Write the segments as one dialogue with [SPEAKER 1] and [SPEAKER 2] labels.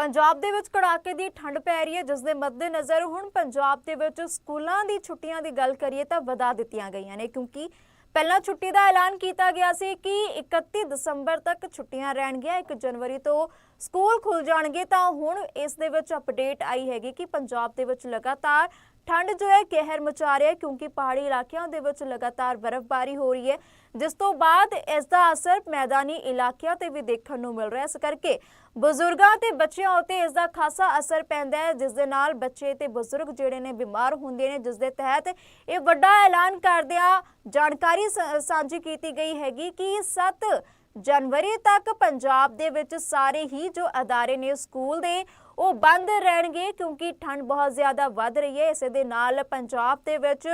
[SPEAKER 1] ਪੰਜਾਬ ਦੇ ਵਿੱਚ ਕੜਾਕੇ ਦੀ ਠੰਡ ਪੈ ਰਹੀ ਹੈ ਜਿਸ ਦੇ ਮੱਦੇਨਜ਼ਰ ਹੁਣ ਪੰਜਾਬ ਦੇ ਵਿੱਚ ਸਕੂਲਾਂ ਦੀ ਛੁੱਟੀਆਂ ਦੀ ਗੱਲ ਕਰੀਏ ਤਾਂ ਵਧਾ ਦਿੱਤੀਆਂ ਗਈਆਂ ਨੇ, ਕਿਉਂਕਿ ਪਹਿਲਾਂ ਛੁੱਟੀ ਦਾ ਐਲਾਨ ਕੀਤਾ ਗਿਆ ਸੀ ਕਿ 31 ਦਸੰਬਰ ਤੱਕ ਛੁੱਟੀਆਂ ਰਹਿਣਗੀਆਂ 1 ਜਨਵਰੀ ਤੋਂ ਸਕੂਲ ਖੁੱਲ ਜਾਣਗੇ ਤਾਂ ਹੁਣ ਇਸ ਦੇ ਵਿੱਚ ਅਪਡੇਟ ਆਈ ਹੈਗੀ ਕਿ ਪੰਜਾਬ ਦੇ ਵਿੱਚ ਲਗਾਤਾਰ ਠੰਡ ਜੋ ਹੈ ਕਹਿਰ ਮਚਾ ਰਿਹਾ ਹੈ ਕਿਉਂਕਿ ਪਹਾੜੀ ਇਲਾਕਿਆਂ ਦੇ ਵਿੱਚ ਲਗਾਤਾਰ ਬਰਫ਼ਬਾਰੀ ਹੋ ਰਹੀ ਹੈ, ਜਿਸ ਤੋਂ ਬਾਅਦ ਇਸ ਦਾ ਅਸਰ ਮੈਦਾਨੀ ਇਲਾਕਿਆਂ ਤੇ ਵੀ ਦੇਖਣ ਨੂੰ ਮਿਲ ਰਿਹਾ ਹੈ। ਇਸ ਕਰਕੇ ਬਜ਼ੁਰਗਾਂ ਤੇ ਬੱਚਿਆਂ ਉਤੇ ਇਸ ਦਾ ਖਾਸਾ ਅਸਰ ਪੈਂਦਾ ਹੈ, ਜਿਸ ਦੇ ਨਾਲ ਬੱਚੇ ਤੇ ਬਜ਼ੁਰਗ ਜਿਹੜੇ ਨੇ ਬਿਮਾਰ ਹੁੰਦੇ ਨੇ, ਜਿਸ ਦੇ ਤਹਿਤ ਇਹ ਵੱਡਾ ਐਲਾਨ ਕਰਦਿਆਂ ਜਾਣਕਾਰੀ ਸਾਂਝੀ ਕੀਤੀ ਗਈ ਹੈਗੀ ਕਿ 7 ਜਨਵਰੀ ਤੱਕ ਪੰਜਾਬ ਦੇ ਵਿੱਚ ਸਾਰੇ ਹੀ ਜੋ ਅਦਾਰੇ ਨੇ, ਸਕੂਲ ਦੇ ਉਹ ਬੰਦ ਰਹਿਣਗੇ ਕਿਉਂਕਿ ਠੰਡ ਬਹੁਤ ਜ਼ਿਆਦਾ ਵੱਧ ਰਹੀ ਹੈ। ਇਸੇ ਦੇ ਨਾਲ ਪੰਜਾਬ ਦੇ ਵਿੱਚ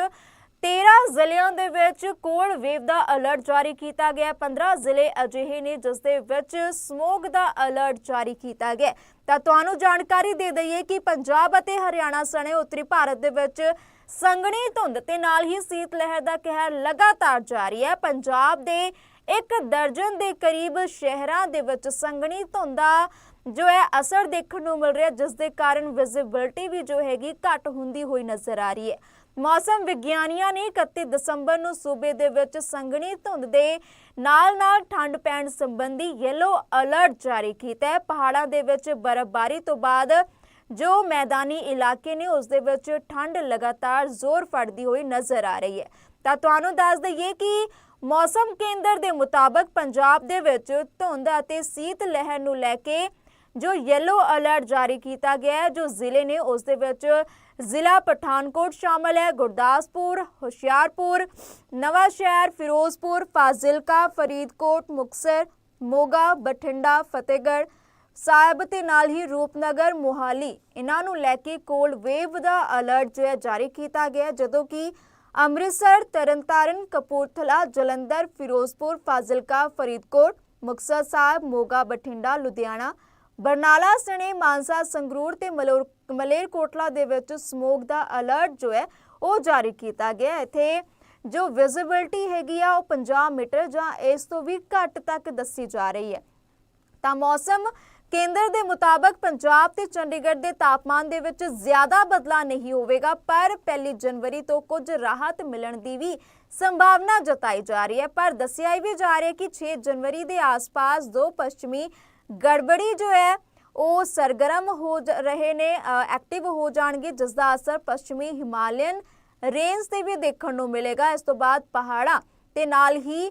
[SPEAKER 1] 13 ਜ਼ਿਲ੍ਹਿਆਂ ਦੇ ਵਿੱਚ ਕੋਲਡ ਵੇਵ ਦਾ ਅਲਰਟ ਜਾਰੀ ਕੀਤਾ ਗਿਆ। ਹੈ। 15 ਜ਼ਿਲ੍ਹੇ ਅਜਿਹੇ ਨੇ ਜਿਸ ਦੇ ਵਿੱਚ ਸਮੋਗ ਦਾ ਅਲਰਟ ਜਾਰੀ ਕੀਤਾ ਗਿਆ। ਤਾਂ ਤੁਹਾਨੂੰ ਜਾਣਕਾਰੀ ਦੇ ਦਈਏ ਕਿ ਪੰਜਾਬ ਅਤੇ ਹਰਿਆਣਾ ਸਣੇ ਉੱਤਰੀ ਭਾਰਤ ਦੇ ਵਿੱਚ ਸੰਘਣੀ ਧੁੰਦ ਤੇ ਨਾਲ ਹੀ ਸੀਤ ਲਹਿਰ ਦਾ ਕਹਿਰ ਲਗਾਤਾਰ ਜਾਰੀ ਹੈ। ਪੰਜਾਬ ਦੇ ਇੱਕ ਦਰਜਨ ਦੇ ਕਰੀਬ ਸ਼ਹਿਰਾਂ ਦੇ ਵਿੱਚ ਸੰਘਣੀ ਧੁੰਦ ਦਾ ਜੋ ਹੈ ਅਸਰ ਦੇਖਣ ਨੂੰ ਮਿਲ ਰਿਹਾ, ਜਿਸ ਦੇ ਕਾਰਨ ਵਿਜ਼ਿਬਿਲਟੀ ਵੀ ਜੋ ਹੈਗੀ ਘੱਟ ਹੁੰਦੀ ਹੋਈ ਨਜ਼ਰ ਆ ਰਹੀ ਹੈ। ਮੌਸਮ ਵਿਗਿਆਨੀਆਂ ਨੇ 31 ਦਸੰਬਰ ਨੂੰ ਸੂਬੇ ਦੇ ਵਿੱਚ ਸੰਘਣੀ ਧੁੰਦ ਦੇ ਨਾਲ-ਨਾਲ ਠੰਡ ਪੈਣ ਸੰਬੰਧੀ ਯੈਲੋ ਅਲਰਟ ਜਾਰੀ ਕੀਤਾ ਹੈ। ਪਹਾੜਾਂ ਦੇ ਵਿੱਚ ਬਰਫ਼ਬਾਰੀ ਤੋਂ ਬਾਅਦ ਜੋ ਮੈਦਾਨੀ ਇਲਾਕੇ ਨੇ, ਉਸ ਦੇ ਵਿੱਚ ਠੰਡ ਲਗਾਤਾਰ ਜ਼ੋਰ ਫੜਦੀ ਹੋਈ ਨਜ਼ਰ ਆ ਰਹੀ ਹੈ। ਤਾਂ ਤੁਹਾਨੂੰ ਦੱਸ ਦਈਏ ਕਿ ਮੌਸਮ ਕੇਂਦਰ ਦੇ ਮੁਤਾਬਕ ਪੰਜਾਬ ਦੇ ਵਿੱਚ ਧੁੰਦ ਅਤੇ ਸੀਤ ਲਹਿਰ ਨੂੰ ਲੈ ਕੇ ਜੋ ਯੈਲੋ ਅਲਰਟ ਜਾਰੀ ਕੀਤਾ ਗਿਆ ਹੈ, ਜੋ ਜ਼ਿਲ੍ਹੇ ਨੇ ਉਸ ਦੇ ਵਿੱਚ ਜ਼ਿਲ੍ਹਾ ਪਠਾਨਕੋਟ ਸ਼ਾਮਲ ਹੈ, ਗੁਰਦਾਸਪੁਰ, ਹੁਸ਼ਿਆਰਪੁਰ ਨਵਾਂ ਸ਼ਹਿਰ ਫਿਰੋਜ਼ਪੁਰ, ਫਾਜ਼ਿਲਕਾ, ਫਰੀਦਕੋਟ, ਮੁਕਤਸਰ, ਮੋਗਾ, ਬਠਿੰਡਾ, ਫਤਿਹਗੜ੍ਹ ਸਾਹਿਬ ਤੇ ਨਾਲ ਹੀ ਰੂਪਨਗਰ, ਮੋਹਾਲੀ। ਇਹਨਾਂ ਨੂੰ ਲੈ ਕੇ ਕੋਲਡ ਵੇਵ ਦਾ ਅਲਰਟ ਜੋ ਹੈ ਜਾਰੀ ਕੀਤਾ ਗਿਆ ਜਦੋਂ ਕਿ ਅੰਮ੍ਰਿਤਸਰ, ਤਰਨਤਾਰਨ, ਕਪੂਰਥਲਾ, ਜਲੰਧਰ, ਫਿਰੋਜ਼ਪੁਰ, ਫਾਜ਼ਿਲਕਾ, ਫਰੀਦਕੋਟ, ਮੁਕਤਸਰ ਸਾਹਿਬ, ਮੋਗਾ, ਬਠਿੰਡਾ, ਲੁਧਿਆਣਾ ਬਰਨਾਲਾ, ਸਣੇ, ਮਾਨਸਾ, ਸੰਗਰੂਰ ਤੇ ਮਲੋਰ, ਮਲੇਰਕੋਟਲਾ ਦੇ ਵਿੱਚ ਸਮੋਗ ਦਾ ਅਲਰਟ ਜੋ ਹੈ, ਉਹ ਜਾਰੀ ਕੀਤਾ ਗਿਆ ਇੱਥੇ ਜੋ ਵਿਜ਼ਿਬਿਲਟੀ ਹੈਗੀ ਆ, ਉਹ 50 ਮੀਟਰ ਜਾਂ ਇਸ ਤੋਂ ਵੀ ਘੱਟ ਤੱਕ ਦੱਸੀ ਜਾ ਰਹੀ ਹੈ। ਤਾਂ ਮੌਸਮ ਕੇਂਦਰ ਦੇ ਮੁਤਾਬਕ ਪੰਜਾਬ ਤੇ ਚੰਡੀਗੜ੍ਹ ਦੇ ਤਾਪਮਾਨ ਦੇ ਵਿੱਚ ਜ਼ਿਆਦਾ ਬਦਲਾਅ ਨਹੀਂ ਹੋਵੇਗਾ, ਪਰ ਪਹਿਲੀ ਜਨਵਰੀ ਤੋਂ ਕੁਝ ਰਾਹਤ ਮਿਲਣ ਦੀ ਵੀ ਸੰਭਾਵਨਾ ਜਤਾਈ ਜਾ ਰਹੀ ਹੈ। ਪਰ ਦੱਸਿਆ ਵੀ ਜਾ ਰਿਹਾ ਕਿ 6 ਜਨਵਰੀ ਦੇ ਆਸ-ਪਾਸ ਦੋ ਪੱਛਮੀ ਗੜਬੜੀ ਜੋ ਹੈ, ਉਹ ਸਰਗਰਮ ਹੋ ਜ- ਰਹੇ ਨੇ ਐਕਟਿਵ ਹੋ ਜਾਣਗੇ ਜਿਸ ਦਾ ਅਸਰ ਪੱਛਮੀ ਹਿਮਾਲਯਨ ਰੇਂਜ ਤੇ ਵੀ ਦੇਖਣ ਨੂੰ ਮਿਲੇਗਾ। ਇਸ ਤੋਂ ਬਾਅਦ ਪਹਾੜਾਂ ਤੇ ਨਾਲ ਹੀ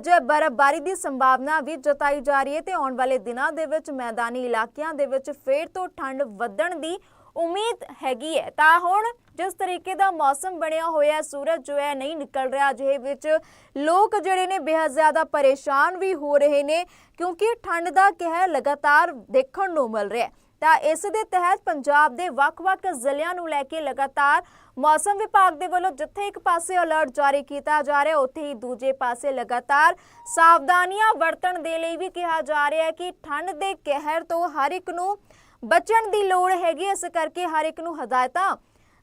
[SPEAKER 1] ਜੋ ਬਰਫ਼ਬਾਰੀ ਦੀ ਸੰਭਾਵਨਾ ਵੀ ਜਤਾਈ ਜਾ ਰਹੀ ਹੈ ਤੇ ਆਉਣ ਵਾਲੇ ਦਿਨਾਂ ਦੇ ਵਿੱਚ ਮੈਦਾਨੀ ਇਲਾਕਿਆਂ ਦੇ ਵਿੱਚ ਫੇਰ ਤੋਂ ਠੰਡ ਵਧਣ ਦੀ ਉਮੀਦ ਹੈਗੀ ਹੈ। ਤਾਂ ਹੁਣ ਜਿਸ ਤਰੀਕੇ ਦਾ ਮੌਸਮ ਬਣਿਆ ਹੋਇਆ, ਸੂਰਜ ਜੋ ਹੈ ਨਹੀਂ ਨਿਕਲ ਰਿਹਾ ਅਜਿਹੇ ਵਿੱਚ, ਲੋਕ ਜਿਹੜੇ ਨੇ ਬੇਹੱਦ ਜ਼ਿਆਦਾ ਪਰੇਸ਼ਾਨ ਵੀ ਹੋ ਰਹੇ ਨੇ, ਕਿਉਂਕਿ ਠੰਡ ਦਾ ਕਹਿਰ ਲਗਾਤਾਰ ਦੇਖਣ ਨੂੰ ਮਿਲ ਰਿਹਾ ਹੈ। ਤਾਂ ਇਸ ਦੇ ਤਹਿਤ ਪੰਜਾਬ ਦੇ ਵੱਖ-ਵੱਖ ਜ਼ਿਲ੍ਹਿਆਂ ਨੂੰ ਲੈ ਕੇ ਲਗਾਤਾਰ ਮੌਸਮ ਵਿਭਾਗ ਦੇ ਵੱਲੋਂ ਜਿੱਥੇ ਇੱਕ ਪਾਸੇ ਅਲਰਟ ਜਾਰੀ ਕੀਤਾ ਜਾ ਰਿਹਾ, ਉੱਥੇ ਹੀ ਦੂਜੇ ਪਾਸੇ ਲਗਾਤਾਰ ਸਾਵਧਾਨੀਆਂ ਵਰਤਣ ਦੇ ਲਈ ਵੀ ਕਿਹਾ ਜਾ ਰਿਹਾ ਹੈ ਕਿ ਠੰਡ ਦੇ ਕਹਿਰ ਤੋਂ ਹਰ ਇੱਕ ਨੂੰ ਬਚਣ ਦੀ ਲੋੜ ਹੈਗੀ ਇਸ ਕਰਕੇ ਹਰ ਇੱਕ ਨੂੰ ਹਦਾਇਤਾਂ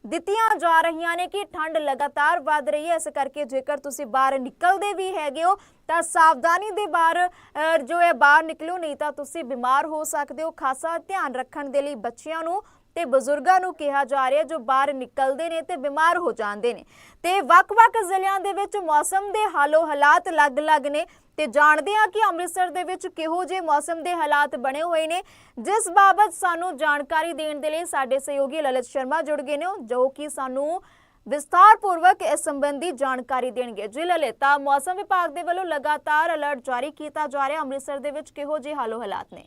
[SPEAKER 1] ਦਿੱਤੀਆਂ ਜਾ ਰਹੀਆਂ ਨੇ ਕਿ ਠੰਡ ਲਗਾਤਾਰ ਵੱਧ ਰਹੀ ਹੈ। ਇਸ ਕਰਕੇ ਜੇਕਰ ਤੁਸੀਂ ਬਾਹਰ ਨਿਕਲਦੇ ਵੀ ਹੈਗੇ ਹੋ, ਤਾਂ ਸਾਵਧਾਨੀ ਦੇ ਬਾਹਰ ਜੋ ਹੈ, ਬਾਹਰ ਨਿਕਲੋ, ਨਹੀਂ ਤਾਂ ਤੁਸੀਂ ਬਿਮਾਰ ਹੋ ਸਕਦੇ ਹੋ। ਖਾਸਾ ਧਿਆਨ ਰੱਖਣ ਦੇ ਲਈ ਬੱਚਿਆਂ ਨੂੰ ਤੇ ਬਜ਼ੁਰਗਾਂ ਨੂੰ ਕਿਹਾ ਜਾ ਰਿਹਾ ਜੋ ਬਾਹਰ ਨਿਕਲਦੇ ਨੇ ਤੇ ਬਿਮਾਰ ਹੋ ਜਾਂਦੇ ਨੇ। ਤੇ ਵੱਖ-ਵੱਖ ਜ਼ਿਲ੍ਹਿਆਂ ਦੇ ਵਿੱਚ ਮੌਸਮ ਦੇ ਹਾਲੋ ਹਾਲਾਤ ਅਲੱਗ-ਅਲੱਗ ਨੇ। ਤੇ ਜਾਣਦੇ ਹਾਂ ਕਿ ਅੰਮ੍ਰਿਤਸਰ ਦੇ ਵਿੱਚ ਕਿਹੋ ਜਿਹੇ ਮੌਸਮ ਦੇ ਹਾਲਾਤ ਬਣੇ ਹੋਏ ਨੇ। ਜਿਸ ਬਾਬਤ ਸਾਨੂੰ ਜਾਣਕਾਰੀ ਦੇਣ ਦੇ ਲਈ ਸਾਡੇ ਸਹਿਯੋਗੀ ਲਲਿਤ ਸ਼ਰਮਾ ਜੁੜ ਗਏ ਨੇ ਜੋ ਕਿ ਸਾਨੂੰ ਵਿਸਥਾਰਪੂਰਵਕ ਇਸ ਸੰਬੰਧੀ ਜਾਣਕਾਰੀ ਦੇਣਗੇ। ਜੀ ਲਲਿਤਾ ਮੌਸਮ ਵਿਭਾਗ ਦੇ ਵੱਲੋਂ ਲਗਾਤਾਰ ਅਲਰਟ ਜਾਰੀ ਕੀਤਾ ਜਾ ਰਿਹਾ ਅੰਮ੍ਰਿਤਸਰ ਦੇ ਵਿੱਚ ਕਿਹੋ ਜਿਹੇ ਹਾਲੋ ਹਾਲਾਤ ਨੇ?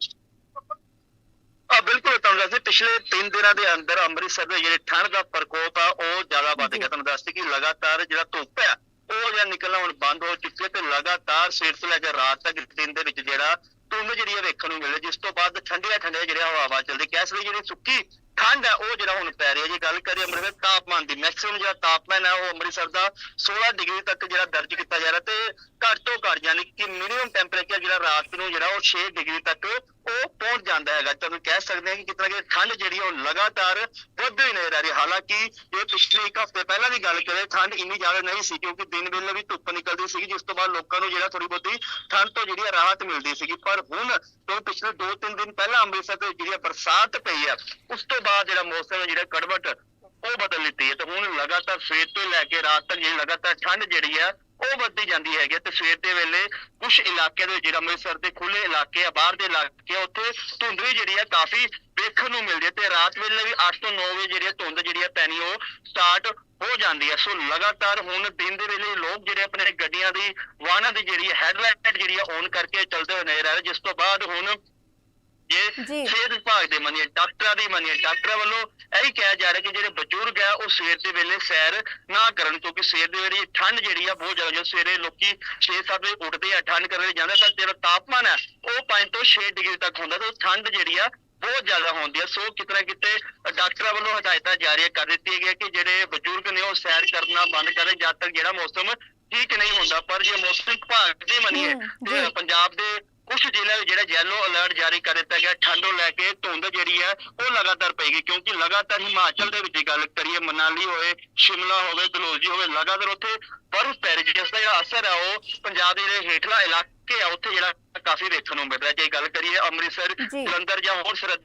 [SPEAKER 2] ਆ ਬਿਲਕੁਲ ਤੁਹਾਨੂੰ ਦੱਸਦੇ ਪਿਛਲੇ 3 ਦਿਨਾਂ ਦੇ ਅੰਦਰ ਅੰਮ੍ਰਿਤਸਰ ਦੇ ਜਿਹੜੇ ਠੰਡ ਦਾ ਪ੍ਰਕੋਪ ਆ ਉਹ ਜ਼ਿਆਦਾ ਵੱਧ ਗਿਆ। ਤੁਹਾਨੂੰ ਦੱਸਦੇ ਕਿ ਲਗਾਤਾਰ ਜਿਹੜਾ ਧੁੱਪ ਆ ਉਹ ਜਿਹੜਾ ਨਿਕਲਣਾ ਹੁਣ ਬੰਦ ਹੋ ਚੁੱਕੀ ਤੇ ਲਗਾਤਾਰ ਸਵੇਰ ਤੋਂ ਲੈ ਕੇ ਰਾਤ ਤੱਕ ਦਿਨ ਦੇ ਵਿੱਚ ਜਿਹੜਾ ਧੁੰਦ ਜਿਹੜੀ ਆ ਵੇਖਣ ਨੂੰ ਮਿਲੇ ਜਿਸ ਤੋਂ ਬਾਅਦ ਠੰਡੀਆਂ ਠੰਡੀਆਂ ਜਿਹੜੀਆਂ ਹਵਾਵਾਂ ਚੱਲਦੀ ਕਹਿ ਲਈ ਜਿਹੜੀ ਸੁੱਕੀ ਠੰਡ ਹੈ ਉਹ ਜਿਹੜਾ ਹੁਣ ਪੈ ਰਹੀ ਹੈ ਜੇ, ਗੱਲ ਕਰੀਏ ਅੰਮ੍ਰਿਤਸਰ ਤਾਪਮਾਨ ਦੀ ਮੈਕਸਿਮਮ ਜਿਹੜਾ ਤਾਪਮਾਨ ਹੈ ਉਹ ਅੰਮ੍ਰਿਤਸਰ ਦਾ 16 ਡਿਗਰੀ ਤੱਕ ਜਿਹੜਾ ਦਰਜ ਕੀਤਾ ਜਾ ਰਿਹਾ ਤੇ ਘੱਟ ਤੋਂ ਘੱਟ, ਯਾਨੀ ਕਿ ਮਿਨੀਮਮ ਟੈਂਪਰੇਚਰ ਜਿਹੜਾ ਰਾਤ ਨੂੰ ਜਿਹੜਾ ਉਹ 6 ਡਿਗਰੀ ਤੱਕ ਉਹ ਪਹੁੰਚ ਜਾਂਦਾ ਹੈਗਾ। ਤੁਹਾਨੂੰ ਕਹਿ ਸਕਦੇ ਹਾਂ ਕਿ ਕਿਤਨਾ ਕਿ ਠੰਡ ਜਿਹੜੀ ਉਹ ਲਗਾਤਾਰ ਵੱਧਦੀ ਹੀ ਨਜ਼ਰ ਆ ਰਹੀ ਹੈ। ਹਾਲਾਂਕਿ ਜੇ ਪਿਛਲੇ ਇੱਕ ਹਫ਼ਤੇ ਪਹਿਲਾਂ ਦੀ ਗੱਲ ਕਰੇ ਠੰਡ ਇੰਨੀ ਜ਼ਿਆਦਾ ਨਹੀਂ ਸੀ ਕਿਉਂਕਿ ਦਿਨ ਵੇਲੇ ਵੀ ਧੁੱਪ ਨਿਕਲਦੀ ਸੀ ਜਿਸ ਤੋਂ ਬਾਅਦ ਲੋਕਾਂ ਨੂੰ ਜਿਹੜਾ ਥੋੜੀ ਬਹੁਤੀ ਠੰਡ ਤੋਂ ਜਿਹੜੀ ਹੈ ਰਾਹਤ ਮਿਲਦੀ ਸੀਗੀ। ਪਰ ਹੁਣ ਤੋਂ ਪਿਛਲੇ 2-3 ਦਿਨ ਪਹਿਲਾਂ ਅੰਮ੍ਰਿਤਸਰ ਦੇ ਜਿਹੜੀ ਹੈ ਬਰਸਾਤ ਪਈ ਹੈ ਉਸ ਤੋਂ ਬਾਅਦ ਜਿਹੜਾ ਮੌਸਮ ਹੈ ਜਿਹੜਾ ਕੜਵਟ, ਉਹ ਬਦਲ ਲਿੱਤੀ ਹੈ ਤੇ ਹੁਣ ਲਗਾਤਾਰ ਸਵੇਰ ਤੋਂ ਲੈ ਕੇ ਰਾਤ ਤੱਕ ਜਿਹੜੀ ਲਗਾਤਾਰ ਠੰਡ ਜਿਹੜੀ ਹੈ ਉਹ ਵੱਧਦੀ ਜਾਂਦੀ ਹੈਗੀ ਹੈ ਤੇ ਸਵੇਰ ਦੇ ਵੇਲੇ ਕੁਝ ਇਲਾਕਿਆਂ ਦੇ ਵਿੱਚ, ਜਿਹੜਾ ਅੰਮ੍ਰਿਤਸਰ ਦੇ ਖੁੱਲੇ ਇਲਾਕੇ ਆ, ਬਾਹਰ ਦੇ ਇਲਾਕੇ ਆ, ਉੱਥੇ ਧੁੰਦ ਵੀ ਜਿਹੜੀ ਆ ਕਾਫੀ ਵੇਖਣ ਨੂੰ ਮਿਲਦੀ ਹੈ ਤੇ ਰਾਤ ਵੇਲੇ ਵੀ 8 ਤੋਂ 9 ਵਜੇ ਜਿਹੜੀ ਆ ਧੁੰਦ ਜਿਹੜੀ ਆ ਪੈਣੀ ਉਹ ਸਟਾਰਟ ਹੋ ਜਾਂਦੀ ਹੈ ਸੋ ਲਗਾਤਾਰ ਹੁਣ ਦਿਨ ਦੇ ਵੇਲੇ ਲੋਕ ਜਿਹੜੇ ਆਪਣੇ ਗੱਡੀਆਂ ਦੀ, ਵਾਹਨਾਂ ਦੀ ਜਿਹੜੀ ਹੈਡਲਾਈਟ ਜਿਹੜੀ ਆ ਔਨ ਕਰਕੇ ਚੱਲਦੇ ਹੋਏ ਨਜ਼ਰ ਆ ਰਹੇ। ਜਿਸ ਤੋਂ ਬਾਅਦ ਹੁਣ ਜੇ। ਸਿਹਤ ਵਿਭਾਗ ਦੇ ਮੰਨੀਏ ਡਾਕਟਰਾਂ ਦੀ ਮੰਨੀਏ ਡਾਕਟਰਾਂ ਵੱਲੋਂ ਇਹੀ ਕਿਹਾ ਜਾ ਰਿਹਾ ਕਿ ਜਿਹੜੇ ਬਜ਼ੁਰਗ ਆ ਉਹ ਸਵੇਰ ਦੇ ਵੇਲੇ ਸੈਰ ਨਾ ਕਰਨ ਕਿਉਂਕਿ ਸਵੇਰ ਦੇ ਵੇਲੇ ਠੰਡ ਜਿਹੜੀ ਆ ਬਹੁਤ ਜ਼ਿਆਦਾ ਜਦੋਂ ਸਵੇਰੇ ਲੋਕੀ 6-7 ਵਜੇ ਉੱਠਦੇ ਆ ਠੰਡ ਕਰਨ ਲਈ ਜਾਂਦੇ ਤਾਂ ਜਿਹੜਾ ਤਾਪਮਾਨ ਹੈ ਉਹ 5 ਤੋਂ 6 ਡਿਗਰੀ ਤੱਕ ਹੁੰਦਾ ਤੇ ਠੰਡ ਜਿਹੜੀ ਆ ਬਹੁਤ ਜ਼ਿਆਦਾ ਹੁੰਦੀ ਹੈ ਸੋ ਕਿਤਨਾ ਕਿਤੇ ਡਾਕਟਰਾਂ ਵੱਲੋਂ ਹਦਾਇਤਾਂ ਜਾਰੀ ਕਰ ਦਿੱਤੀਆਂ ਗਈਆਂ ਕਿ ਜਿਹੜੇ ਬਜ਼ੁਰਗ ਨੇ ਉਹ ਸੈਰ ਕਰਨਾ ਬੰਦ ਕਰਨ ਜਦ ਤੱਕ ਜਿਹੜਾ ਮੌਸਮ ਠੀਕ ਨਹੀਂ ਹੁੰਦਾ ਪਰ ਜੇ ਮੌਸਮ ਵਿਭਾਗ ਦੀ ਮੰਨੀਏ ਤੇ। ਪੰਜਾਬ ਦੇ ਕੁਝ ਜ਼ਿਲ੍ਹਿਆਂ ਵਿੱਚ ਜਿਹੜਾ ਯੈਲੋ ਅਲਰਟ ਜਾਰੀ ਕਰ ਦਿੱਤਾ ਗਿਆ ਠੰਡ ਨੂੰ ਲੈ ਕੇ ਧੁੰਦ ਜਿਹੜੀ ਹੈ ਉਹ ਲਗਾਤਾਰ ਪਏਗੀ ਕਿਉਂਕਿ ਲਗਾਤਾਰ ਹਿਮਾਚਲ ਦੇ ਵਿੱਚ ਜੇ ਗੱਲ ਕਰੀਏ ਮਨਾਲੀ ਹੋਵੇ ਸ਼ਿਮਲਾ ਹੋਵੇ ਡਲਹੌਜ਼ੀ ਹੋਵੇ ਲਗਾਤਾਰ ਉੱਥੇ ਬਰਫ਼ ਪੈ ਰਹੀ ਜਿਸ ਦਾ ਜਿਹੜਾ ਅਸਰ ਹੈ ਉਹ ਪੰਜਾਬ ਦੇ ਜਿਹੜੇ ਹੇਠਲਾ ਇਲਾਕੇ ਆ ਉੱਥੇ ਜਿਹੜਾ ਕਾਫੀ ਦੇਖਣ ਨੂੰ ਮਿਲ ਰਿਹਾ ਜੇ ਗੱਲ ਕਰੀਏ ਅੰਮ੍ਰਿਤਸਰ। ਜਲੰਧਰ ਜਾਂ ਹੋਰ ਸਰਹੱਦੀ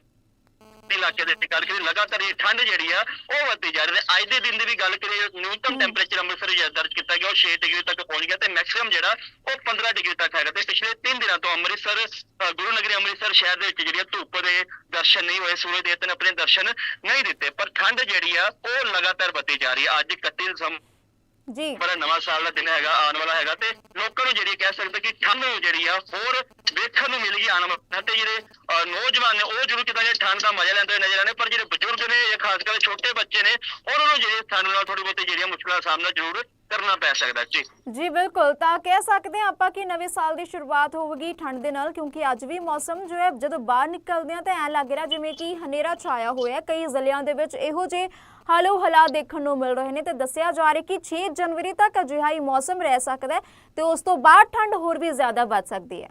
[SPEAKER 2] ਇਲਾਕੇ ਦੇ ਵਿੱਚ ਗੱਲ ਕਰੀਏ ਲਗਾਤਾਰ ਇਹ ਠੰਡ ਜਿਹੜੀ ਆ ਉਹ ਵੱਧਦੀ ਜਾ ਰਹੀ ਹੈ ਅੱਜ ਦੇ ਦਿਨ ਦੀ ਵੀ ਗੱਲ ਕਰੀਏ ਨਿਊਨਤਮ। ਟੈਂਪਰੇਚਰ ਅੰਮ੍ਰਿਤਸਰ ਵਿੱਚ ਦਰਜ ਕੀਤਾ ਗਿਆ ਉਹ 6 ਡਿਗਰੀ ਤੱਕ ਪਹੁੰਚ ਗਿਆ ਤੇ ਮੈਕਸਿਮਮ ਜਿਹੜਾ ਉਹ 15 ਡਿਗਰੀ ਤੱਕ ਹੈਗਾ ਤੇ ਪਿਛਲੇ 3 ਦਿਨਾਂ ਤੋਂ ਅੰਮ੍ਰਿਤਸਰ ਗੁਰੂ ਨਗਰੀ ਅੰਮ੍ਰਿਤਸਰ ਸ਼ਹਿਰ ਦੇ ਵਿੱਚ ਜਿਹੜੀ ਧੁੱਪ ਦੇ ਦਰਸ਼ਨ ਨਹੀਂ ਹੋਏ ਸੂਰਜ ਦੇਵਤੇ ਨੇ ਆਪਣੇ ਦਰਸ਼ਨ ਨਹੀਂ ਦਿੱਤੇ ਪਰ ਠੰਡ ਜਿਹੜੀ ਆ ਉਹ ਲਗਾਤਾਰ ਵੱਧਦੀ ਜਾ ਰਹੀ ਹੈ ਅੱਜ 31 ਦਸੰਬਰ
[SPEAKER 1] ਜੀ।
[SPEAKER 2] ਬੜਾ ਨਵਾਂ ਸਾਲ ਦਾ ਦਿਨ ਹੈਗਾ ਆਉਣ ਵਾਲਾ ਹੈਗਾ ਤੇ ਲੋਕਾਂ ਨੂੰ ਜਿਹੜੀ ਕਹਿ ਸਕਦੇ ਕਿ ਠੰਡ ਜਿਹੜੀ ਆ ਹੋਰ ਵੇਖਣ ਨੂੰ ਮਿਲੇਗੀ ਆਉਣ ਵਾਲਾ। ਤੇ ਜਿਹੜੇ ਨੌਜਵਾਨ ਨੇ ਉਹ ਜ਼ਰੂਰ ਕਿਤੇ ਨਾ ਕਿਤੇ ਠੰਡ ਦਾ ਮਜ਼ਾ ਲੈਂਦੇ ਨਜ਼ਰ ਆਣੇ ਪਰ ਜਿਹੜੇ ਬਜ਼ੁਰਗ ਨੇ ਜਾਂ ਖਾਸ ਕਰਕੇ ਛੋਟੇ ਬੱਚੇ ਨੇ ਉਹਨਾਂ ਨੂੰ ਜਿਹੜੇ ਠੰਡ ਨਾਲ ਥੋੜੀ ਬਹੁਤੀ ਜਿਹੜੀਆਂ ਮੁਸ਼ਕਲਾਂ ਦਾ ਸਾਹਮਣਾ ਜ਼ਰੂਰ ਕਰਨਾ ਪੈ ਸਕਦਾ ਜੀ।
[SPEAKER 1] ਜੀ ਬਿਲਕੁਲ। ਤਾਂ ਕਹਿ ਸਕਦੇ ਹਾਂ ਆਪਾਂ ਕਿ ਨਵੇਂ ਸਾਲ ਦੀ ਸ਼ੁਰੂਆਤ ਹੋਵੇਗੀ ਠੰਡ ਦੇ ਨਾਲ ਕਿਉਂਕਿ ਅੱਜ ਵੀ ਮੌਸਮ ਜੋ ਹੈ ਜਦੋਂ ਬਾਹਰ ਨਿਕਲਦੇ ਆ ਤਾਂ ਐਂ ਲੱਗ ਰਿਹਾ ਜਿਵੇਂ ਕਿ ਹਨੇਰਾ ਛਾਇਆ ਹੋਇਆ ਹੈ। ਕਈ ਜ਼ਿਲ੍ਹਿਆਂ ਦੇ ਵਿੱਚ ਇਹੋ ਜਿਹੇ ਹਾਲੋ ਹਾਲਾਤ ਦੇਖਣ ਨੂੰ ਮਿਲ ਰਹੇ ਨੇ ਤੇ ਦੱਸਿਆ ਜਾ ਰਿਹਾ ਕਿ 6 ਜਨਵਰੀ ਤੱਕ ਅਜਿਹਾ ਹੀ ਮੌਸਮ ਰਹਿ ਸਕਦਾ ਹੈ ਤੇ ਉਸ ਤੋਂ ਬਾਅਦ ਠੰਡ ਹੋਰ ਵੀ ਜ਼ਿਆਦਾ ਵੱਧ ਸਕਦੀ ਹੈ।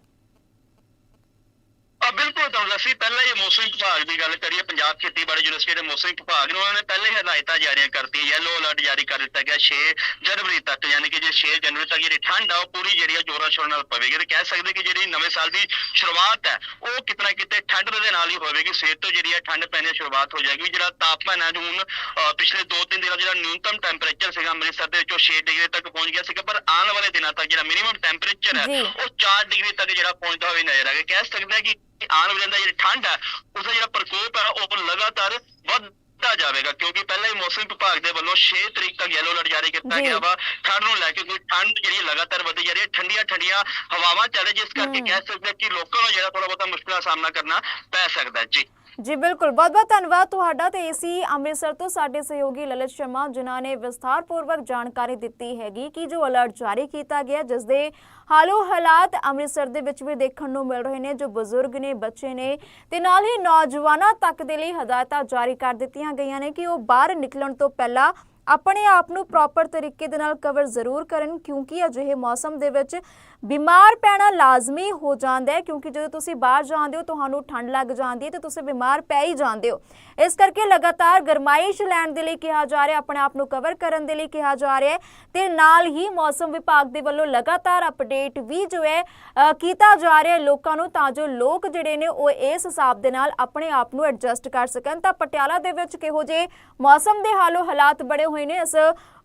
[SPEAKER 2] ਆ ਬਿਲਕੁਲ ਤੁਹਾਨੂੰ ਅਸੀਂ ਪਹਿਲਾਂ ਹੀ ਮੌਸਮ ਵਿਭਾਗ ਦੀ ਗੱਲ ਕਰੀਏ ਪੰਜਾਬ ਖੇਤੀਬਾੜੀ ਯੂਨੀਵਰਸਿਟੀ ਦੇ ਮੌਸਮ ਵਿਭਾਗ ਨੇ ਉਹਨਾਂ ਨੇ ਪਹਿਲੇ ਹੀ ਹਦਾਇਤਾਂ ਜਾਰੀਆਂ ਕਰਤੀਆਂ ਯੈਲੋ ਅਲਰਟ ਜਾਰੀ ਕਰ ਦਿੱਤਾ ਗਿਆ 6 ਜਨਵਰੀ ਤੱਕ ਯਾਨੀ ਕਿ ਜੇ 6 ਜਨਵਰੀ ਤੱਕ ਜਿਹੜੀ ਠੰਡ ਆ ਉਹ ਪੂਰੀ ਜਿਹੜੀ ਆ ਜੋਰਾਂ ਸ਼ੋਰਾਂ ਨਾਲ ਪਵੇਗੀ ਤੇ ਕਹਿ ਸਕਦੇ ਕਿ ਜਿਹੜੀ ਨਵੇਂ ਸਾਲ ਦੀ ਸ਼ੁਰੂਆਤ ਹੈ ਉਹ ਕਿਤਨਾ ਕਿਤੇ ਠੰਡ ਦੇ ਨਾਲ ਹੀ ਹੋਵੇਗੀ ਸਵੇਰ ਤੋਂ ਜਿਹੜੀ ਆ ਠੰਡ ਪੈਣੀ ਸ਼ੁਰੂਆਤ ਹੋ ਜਾਏਗੀ ਜਿਹੜਾ ਤਾਪਮਾਨ ਹੈ ਜੋ ਹੁਣ ਪਿਛਲੇ 2-3 ਦਿਨਾਂ ਦਾ ਜਿਹੜਾ ਨਿਊਨਤਮ ਟੈਂਪਰੇਚਰ ਸੀਗਾ ਅੰਮ੍ਰਿਤਸਰ ਦੇ ਵਿੱਚੋਂ 6 ਡਿਗਰੀ ਤੱਕ ਪਹੁੰਚ ਗਿਆ ਸੀਗਾ ਪਰ ਆਉਣ ਵਾਲੇ ਦਿਨਾਂ ਤੱਕ ਜਿਹੜਾ ਮਿਨੀਮਮ ਟੈਂਪਰੇਚਰ ਹੈ
[SPEAKER 1] ਜੀ।
[SPEAKER 2] ਉਹ 4 ਡਿਗਰੀ ਤੱਕ ਜਿਹੜਾ ਪਹੁੰਚਦਾ ਹੋਵੇ ਨਜ਼ਰ ਆ ਗਿਆ ਕਹਿ ਸਕਦੇ ਹਾਂ ਕਿ ਆਉਣ ਵਾਲੇ ਦਾ ਜਿਹੜੀ ਠੰਡ ਹੈ ਉਸ ਦਾ ਜਿਹੜਾ ਪ੍ਰਕੋਪ ਹੈ ਉਹ ਲਗਾਤਾਰ ਵੱਧਦਾ ਜਾਵੇਗਾ ਕਿਉਂਕਿ ਪਹਿਲਾਂ ਹੀ ਮੌਸਮ ਵਿਭਾਗ ਦੇ ਵੱਲੋਂ 6 ਤਰੀਕ ਤੱਕ ਯੈਲੋ ਅਲਰਟ ਜਾਰੀ ਕੀਤਾ। ਗਿਆ ਵਾ ਠੰਡ ਨੂੰ ਲੈ ਕੇ ਕੋਈ ਠੰਡ ਜਿਹੜੀ ਲਗਾਤਾਰ ਵਧੀ ਜਾ ਰਹੀ ਹੈ ਠੰਡੀਆਂ ਠੰਡੀਆਂ ਹਵਾਵਾਂ ਚੱਲ ਰਹੀਆਂ ਜਿਸ ਕਰਕੇ। ਕਹਿ ਸਕਦੇ ਕਿ ਲੋਕਾਂ ਨੂੰ ਜਿਹੜਾ ਥੋੜਾ ਬਹੁਤਾ ਮੁਸ਼ਕਲਾਂ ਦਾ ਸਾਹਮਣਾ ਕਰਨਾ ਪੈ ਸਕਦਾ ਹੈ ਜੀ
[SPEAKER 1] ਜੀ ਬਿਲਕੁਲ ਬਹੁਤ ਬਹੁਤ ਧੰਨਵਾਦ ਤੁਹਾਡਾ ਤੇ ਏਸੀ ਅੰਮ੍ਰਿਤਸਰ ਤੋਂ ਸਾਡੇ ਸਹਿਯੋਗੀ ਲਲਿਤ ਸ਼ਰਮਾ, ਜਿਨ੍ਹਾਂ ਨੇ ਵਿਸਥਾਰਪੂਰਵਕ ਜਾਣਕਾਰੀ ਦਿੱਤੀ ਹੈਗੀ ਕਿ ਜੋ ਅਲਰਟ ਜਾਰੀ ਕੀਤਾ ਗਿਆ ਜਿਸ ਦੇ ਹਾਲੋ ਹਾਲਾਤ ਅੰਮ੍ਰਿਤਸਰ ਦੇ ਵਿੱਚ ਵੀ ਦੇਖਣ ਨੂੰ ਮਿਲ ਰਹੇ ਨੇ, ਜੋ ਬਜ਼ੁਰਗ ਨੇ, ਬੱਚੇ ਨੇ ਤੇ ਨਾਲ ਹੀ ਨੌਜਵਾਨਾਂ ਤੱਕ ਦੇ ਲਈ ਹਦਾਇਤਾਂ ਜਾਰੀ ਕਰ ਦਿੱਤੀਆਂ ਗਈਆਂ ਨੇ ਕਿ ਉਹ ਬਾਹਰ ਨਿਕਲਣ ਤੋਂ ਪਹਿਲਾਂ ਆਪਣੇ ਆਪ ਨੂੰ ਪ੍ਰੋਪਰ ਤਰੀਕੇ ਦੇ ਨਾਲ ਕਵਰ ਜ਼ਰੂਰ ਕਰਨ ਕਿਉਂਕਿ ਅਜਿਹੇ ਮੌਸਮ ਦੇ ਵਿੱਚ ਬਿਮਾਰ ਪੈਣਾ ਲਾਜ਼ਮੀ ਹੋ ਜਾਂਦਾ ਹੈ ਕਿਉਂਕਿ ਜਦੋਂ ਤੁਸੀਂ ਬਾਹਰ ਜਾਂਦੇ ਹੋ, ਤੁਹਾਨੂੰ ਠੰਡ ਲੱਗ ਜਾਂਦੀ ਹੈ ਤੇ ਤੁਸੀਂ ਬਿਮਾਰ ਪੈ ਹੀ ਜਾਂਦੇ ਹੋ। ਇਸ ਕਰਕੇ ਲਗਾਤਾਰ ਗਰਮਾਇਸ਼ ਲੈਣ ਦੇ ਲਈ ਕਿਹਾ ਜਾ ਰਿਹਾ, ਆਪਣੇ ਆਪ ਨੂੰ ਕਵਰ ਕਰਨ ਦੇ ਲਈ ਕਿਹਾ ਜਾ ਰਿਹਾ ਹੈ ਤੇ ਨਾਲ ਹੀ ਮੌਸਮ ਵਿਭਾਗ ਦੇ ਵੱਲੋਂ ਲਗਾਤਾਰ ਅਪਡੇਟ ਵੀ ਜੋ ਹੈ ਕੀਤਾ ਜਾ ਰਿਹਾ ਲੋਕਾਂ ਨੂੰ ਤਾਂ ਜੋ ਲੋਕ ਜਿਹੜੇ ਨੇ ਉਹ ਇਸ ਹਿਸਾਬ ਦੇ ਨਾਲ ਆਪਣੇ ਆਪ ਨੂੰ ਐਡਜਸਟ ਕਰ ਸਕਣ। ਤਾਂ ਪਟਿਆਲਾ ਦੇ ਵਿੱਚ ਕਿਹੋ ਜਿਹੇ ਮੌਸਮ ਦੇ ਹਾਲੋ ਹਾਲਾਤ ਬੜੇ ਹੋਏ ਨੇ। ਇਸ